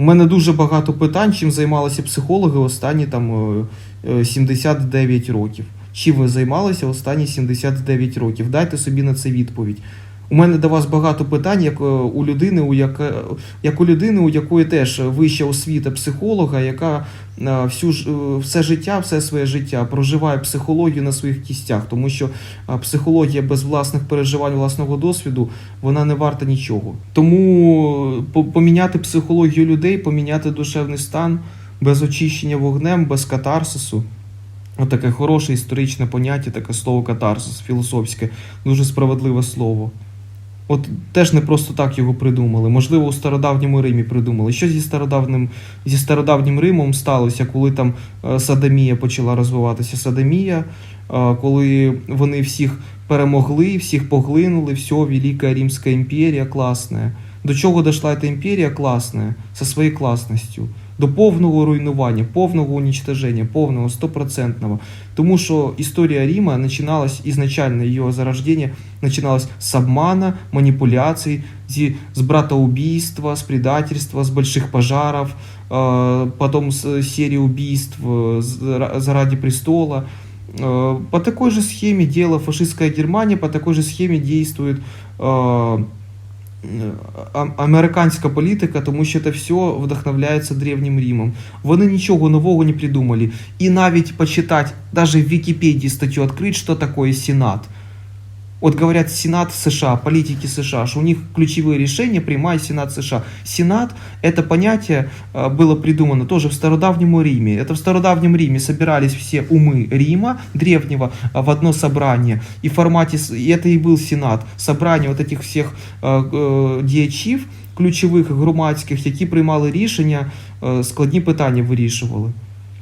У мене дуже багато питань, чим займалися психологи останні там е, е, 79 років. Чим ви займалися останні 79 років? Дайте собі на це відповідь. У мене до вас багато питань, як е, у людини, у яка, як у людини, у якої теж вища освіта психолога, яка е, всю е, все життя, все своє життя проживає психологію на своїх кістях, тому що психологія без власних переживань, власного досвіду, вона не варта нічого. Тому поміняти психологію людей, поміняти душевний стан без очищення вогнем, без катарсису. Отаке хороше історичне поняття, таке слово катарсис, філософське, дуже справедливе слово. От теж не просто так його придумали. Можливо, у стародавньому Римі придумали. Що зі стародавним, зі стародавнім Римом сталося, коли там е, садомія почала розвиватися? Садомія, е, коли вони всіх перемогли, всіх поглинули, все, Велика Римська імперія класна. До чого дошла ця імперія класна? Со своєю класністю. До повного руйнування, повного уничтоження, повного стопроцентного. Тому що історія Рима починалась ізначально її зарождення начиналось с обмана, манипуляций, зи- с братоубийства, с предательства, с больших пожаров, э, потом с серии убийств э, за- заради престола. Э, По такой же схеме дело фашистская Германия, по такой же схеме действует э, а- американська політика, тому що це все вдохновляється древнім Римом. Вони нічого нового не придумали. І навіть почитати, навіть в Вікіпедії статтю відкрити, що таке Сенат. Вот говорят Сенат США, политики США, что у них ключевые решения принимает Сенат США. Сенат – это понятие э, было придумано тоже в стародавнем Риме. Это в стародавнем Риме собирались все умы Рима древнего э, в одно собрание. И в формате, с- и это и был Сенат, собрание вот этих всех э, э, діячів, ключових громадських, які приймали рішення, е, складні питання вирішували.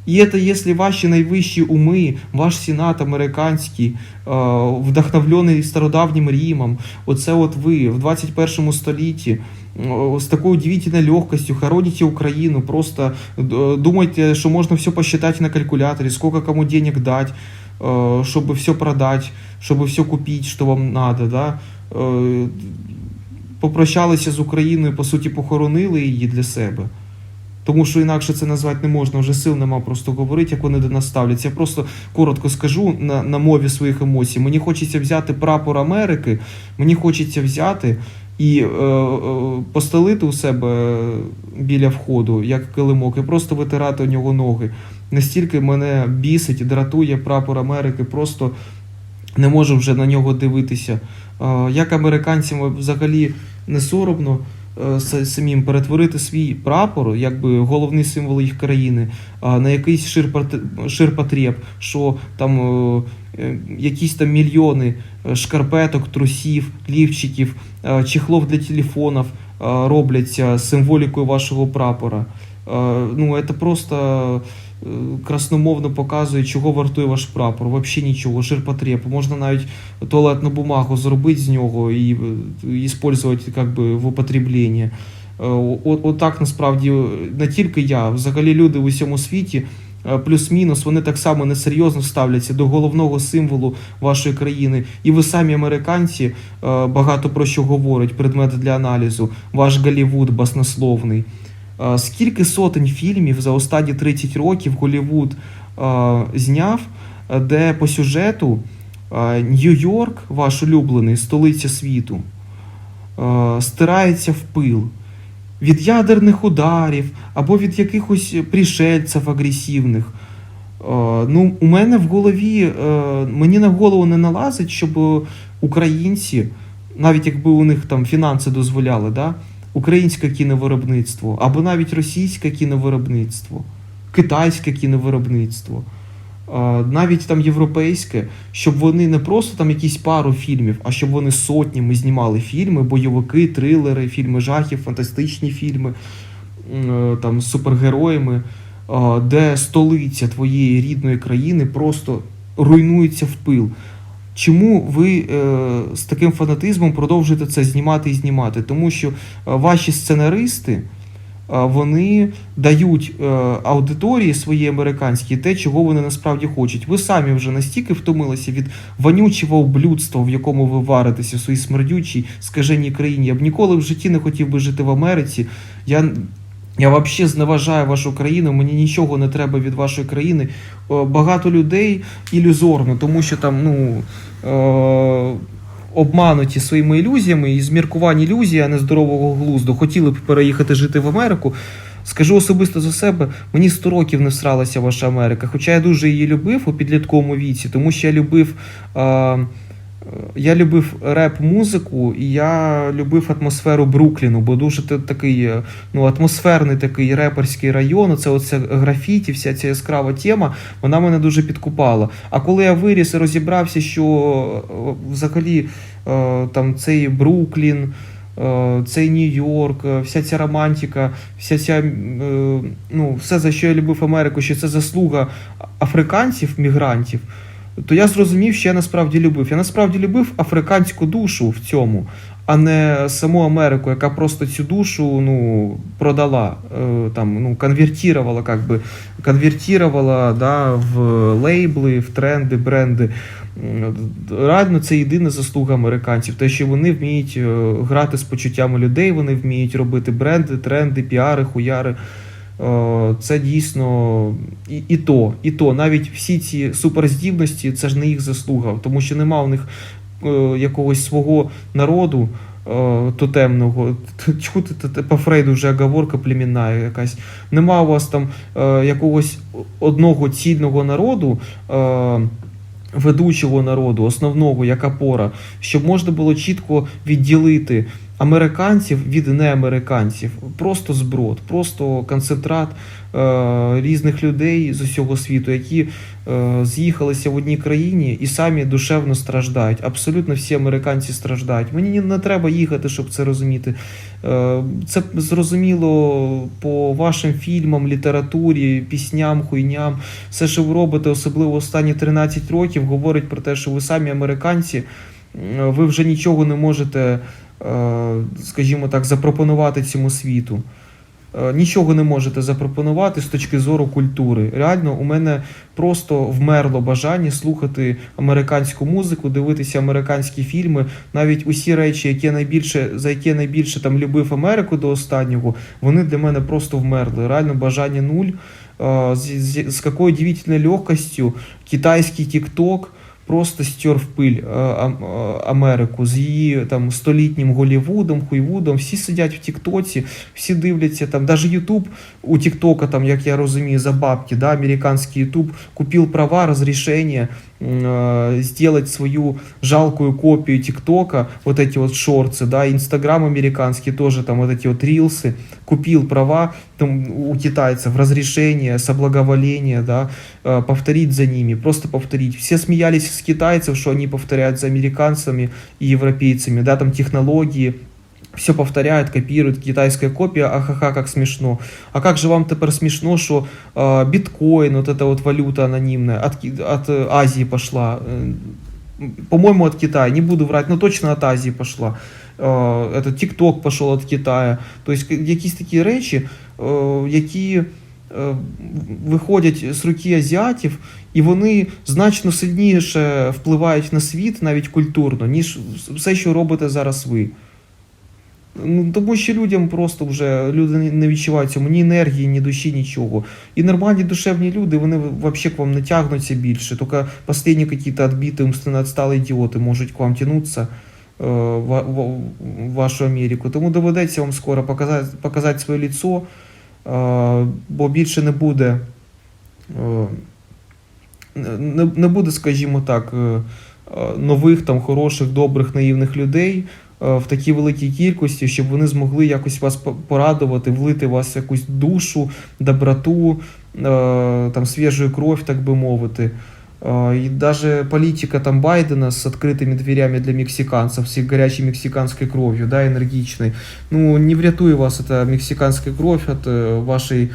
І це, якщо ваші найвищі уми, ваш сенат американський, е, вдохновлений стародавнім Римом, оце от ви в 21 столітті е, з такою удивительною легкостю хороните Україну, просто е, думаєте, що можна все посчитать на калькуляторі, сколько кому денег дать, е, щоб все продать, щоб все купити, що вам надо, да? Попрощалися з Україною, по суті, похоронили її для себе. Тому що інакше це назвати не можна, вже сил нема просто говорити, як вони до нас ставляться. Я просто коротко скажу на, на мові своїх емоцій. Мені хочеться взяти прапор Америки, мені хочеться взяти і е, е, постелити у себе біля входу, як килимок, і просто витирати у нього ноги. Настільки мене бісить дратує прапор Америки, просто не можу вже на нього дивитися. Е, Як американцям взагалі не соромно самим перетворити свій прапор, якби головний символ їх країни, на якийсь ширпот- ширпотреб, що там е, е, якісь там мільйони е, шкарпеток, трусів, лівчиків, е, чехлов для телефонів е, робляться символікою вашого прапора. Е, Ну, це просто е, красномовно показує, чого вартує ваш прапор. Взагалі нічого, ширпотреб. Можна навіть туалетну бумагу зробити з нього і використовувати как би, в употребленні. Е, От, от насправді не тільки я, взагалі люди в усьому світі. е, Плюс-мінус, вони так само несерйозно ставляться до головного символу вашої країни. І ви самі американці е, багато про що говорять, предмет для аналізу. Ваш Голлівуд баснословний. Скільки сотень фільмів за останні 30 років Голлівуд е, зняв, де по сюжету Нью-Йорк, ваш улюблений, столиця світу, стирається в пил від ядерних ударів або від якихось пришельців агресивних. Ну, у мене в голові, е, мені на голову не налазить, щоб українці, навіть якби у них там фінанси дозволяли, да, українське кіновиробництво, або навіть російське кіновиробництво, китайське кіновиробництво, е, навіть там європейське, щоб вони не просто там якісь пару фільмів, а щоб вони сотнями знімали фільми, бойовики, трилери, фільми жахів, фантастичні фільми е, там з супергероями, е, де столиця твоєї рідної країни просто руйнується в пил. Чому ви е, з таким фанатизмом продовжуєте це знімати і знімати? Тому що е, ваші сценаристи е, вони дають аудиторії своїй американській те, чого вони насправді хочуть. Ви самі вже настільки втомилися від вонючого облюдства, в якому ви варитеся в своїй смердючій, скаженій країні. Я б ніколи в житті не хотів би жити в Америці. Я Я взагалі зневажаю вашу країну, мені нічого не треба від вашої країни. Е, Багато людей ілюзорно, тому що там, ну. Е- Обмануті своїми ілюзіями і зміркувань ілюзій, а не здорового глузду, хотіли б переїхати жити в Америку. Скажу особисто за себе, мені 100 років не всралася ваша Америка. Хоча я дуже її любив у підлітковому віці, тому що я любив. Е- я любив реп-музику, і я любив атмосферу Брукліну, бо дуже такий е, ну, атмосферний такий реперський район. Це оце графіті, вся ця яскрава тема, вона мене дуже підкупала. А коли я виріс і розібрався, що е, взагалі е, там цей Бруклін. Цей Нью-Йорк, вся ця романтика, вся ця ну, все, за що я любив Америку, що це заслуга африканців, мігрантів, то я зрозумів, що я насправді любив. Я насправді любив африканську душу в цьому, а не саму Америку, яка просто цю душу ну, продала, е, там, ну, конвертувала, как би, конвертувала да, в лейбли, в тренди, бренди. Реально, це єдина заслуга американців, те, що вони вміють е, грати з почуттями людей, вони вміють робити бренди, тренди, піари, хуяри. Е, Це дійсно і, і то, і то, навіть всі ці суперздібності, це ж не їх заслуга, тому що нема у них е, якогось свого народу е, тотемного. Ти- по Фрейду вже оговорка племінна якась. Нема у вас там якогось одного цільного народу. Ведучого народу, основного як опора, щоб можна було чітко відділити американців від неамериканців. Просто зброд, просто концентрат е, різних людей з усього світу, які е, з'їхалися в одній країні і самі душевно страждають. Абсолютно всі американці страждають. Мені не- треба їхати, щоб це розуміти. Е, це зрозуміло по вашим фільмам, літературі, пісням, хуйням. Все, що ви робите, особливо останні 13 років, говорить про те, що ви самі американці, ви вже нічого не можете, скажімо так, запропонувати цьому світу. Е, Нічого не можете запропонувати з точки зору культури. Реально, у мене просто вмерло бажання слухати американську музику, дивитися американські фільми. Навіть усі речі, які найбільше за які я найбільше там любив Америку до останнього, вони для мене просто вмерли. Реально бажання нуль. Е, З, з, з якою удивительною легкостю китайський TikTok просто стер в пиль е, Ам- е, Америку з її там столітнім Голівудом, Хуйвудом. Всі сидять в Тіктоці, всі дивляться там, даже Ютуб у Тіктока, там, як я розумію, за бабки, да, американський Ютуб купив права, розрішення м, э, сделать свою жалкую копию ТикТока, вот эти вот шорты, да, Инстаграм американский тоже, там вот эти вот рилсы, купил права там, у китайцев, разрешение, соблаговоление, да, э, повторить за ними, просто повторить. Все смеялись с китайцев, что они повторяют за американцами и европейцами, да, там технологии, все повторяют, копируют, китайская копия, ахаха, как смешно. А как же вам теперь смешно, что э, биткоин, вот эта вот валюта анонимная, от, Ки- от э, Азии пошла, э, по-моему, от Китая, не буду врать, но точно от Азии пошла. Э, этот ТикТок пошел от Китая. То есть якісь такі речі, е, які е, виходять з руки азіатів, І вони значно сильніше впливають на світ, навіть культурно, ніж все, що робите зараз ви. Ну, тому що людям просто вже люди не- відчувають цьому ні енергії, ні душі, нічого. І нормальні душевні люди, вони взагалі к вам не тягнуться більше. Тільки останні якісь відбиті, умственно відсталі ідіоти можуть к вам тягнутися е, в, в, в вашу Америку. Тому доведеться вам скоро показати, показати своє лицо, е, бо більше не буде. Не, не буде, скажімо так, е, е, нових там хороших, добрих, наївних людей е, в такій великій кількості, щоб вони змогли якось вас порадувати, влити в вас якусь душу, доброту, там свіжу кров, так би мовити. І даже політика там Байдена з відкритими дверями для мексиканців, з їх гарячою мексиканською кров'ю, да, енергічною. Ну, не врятує вас эта мексиканська кров від е, вашої е,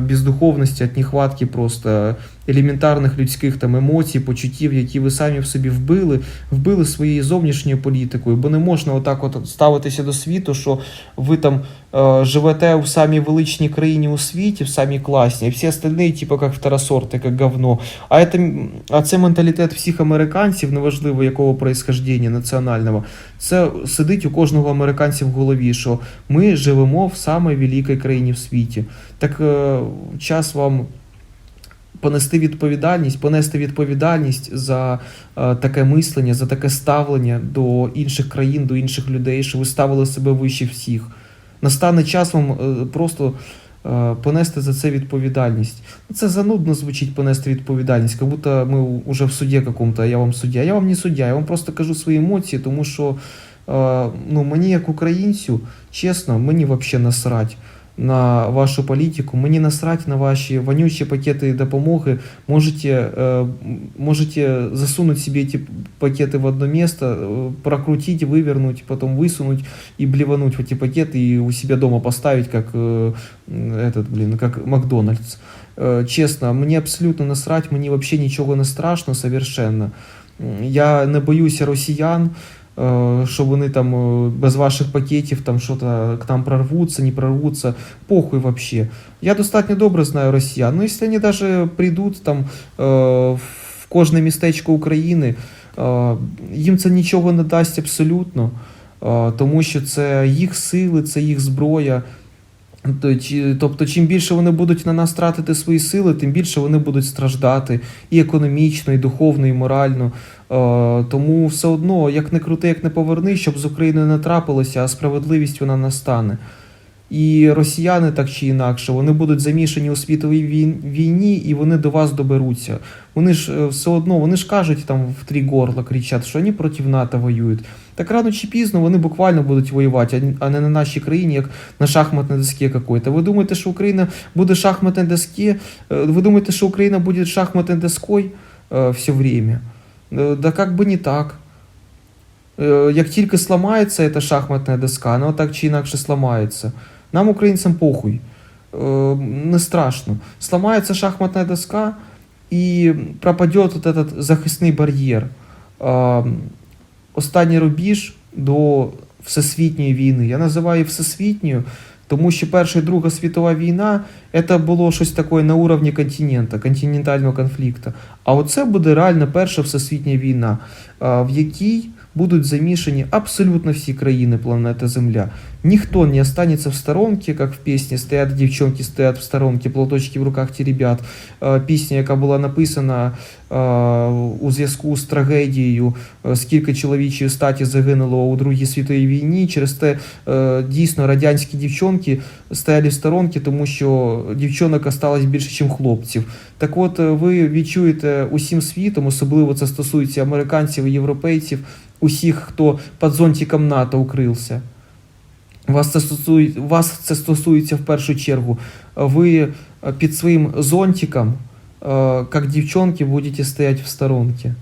бездуховності, від нехватки просто елементарних людських там емоцій, почуттів, які ви самі в собі вбили, вбили своєю зовнішньою політикою. Бо не можна отак от ставитися до світу, що ви там е, живете в самій величній країні у світі, в самій класній, і всі остальні, типу, як второсорти, як говно. А це, а це менталітет всіх американців, неважливо якого происхождення національного. Це сидить у кожного американця в голові, що ми живемо в самій великій країні в світі. Так е, час вам понести відповідальність, понести відповідальність за е, таке мислення, за таке ставлення до інших країн, до інших людей, що ви ставили себе вище всіх. Настане час вам е, просто понести за це відповідальність. Це занудно звучить понести відповідальність, як будто ми вже в суді какому-то, а я вам суддя. Я вам не суддя, я вам просто кажу свої емоції, тому що ну, мені, як українцю, чесно, мені взагалі насрать на вашу політику, мені насрать на ваші вонючі пакети допомоги. Можете, э, можете засунуть себе эти пакеты в одно место, э, прокрутить, вывернуть, потом высунуть и блевануть в эти пакеты и у себя дома поставить, как э, этот, блин, как Макдональдс. Э, Чесно, мені абсолютно насрать, мені вообще нічого не страшно совершенно. М, Я не боюся росіян, е, Що вони там е, без ваших пакетів там що-то к нам прорвуться, не прорвуться. Похуй вообще. Я достатньо добре знаю росіян. Ну, якщо вони даже прийдуть там е, в кожне містечко України, е, їм це нічого не дасть абсолютно, е, тому що це їх сили, це їх зброя. Тобто, чим більше вони будуть на нас тратити свої сили, тим більше вони будуть страждати і економічно, і духовно, і морально. Е, Тому все одно, як не крути, як не поверни, щоб з України не трапилося, а справедливість вона настане. І росіяни так чи інакше, вони будуть замішані у світовій війні, і вони до вас доберуться. Вони ж е, все одно, вони ж кажуть там в три горла кричать, що вони проти НАТО воюють. Так рано чи пізно вони буквально будуть воювати, а не на нашій країні, як на шахматній доске какой-то. Ви думаєте, що Україна буде шахматной доски? Е, Ви думаєте, що Україна буде шахматной доской е, все время? Е, Да как бы не так. Як тільки сламається ця шахматна доска, вона так чи інакше сламається. Нам, українцям, похуй. Е, Не страшно. Сламається шахматна доска і пропаде вот этот захисний бар'єр. Е, Останній рубіж до всесвітньої війни. Я називаю всесвітньою, тому що Перша і Друга світова війна це було щось таке на уровні континента, континентального конфлікту. А оце буде реально перша всесвітня війна, в якій будуть замішані абсолютно всі країни планети Земля. Ніхто не останется в сторонке, як в пісні «Стоять дівчонки, стоять в сторонке, платочки в руках ті ребят». Е, Пісня, яка була написана е, у зв'язку з трагедією, е, скільки чоловічої статі загинуло у Другій світовій війні. Через те дійсно радянські дівчонки стояли в сторонці, тому що дівчонок осталось більше, ніж хлопців. Так от ви відчуєте усім світом, особливо це стосується американців і європейців, усіх, хто під зонтиком НАТО укрився. Вас це стосується, вас це стосується в першу чергу. Ви е, під своїм зонтиком, е, як дівчонки, будете стояти в сторонці.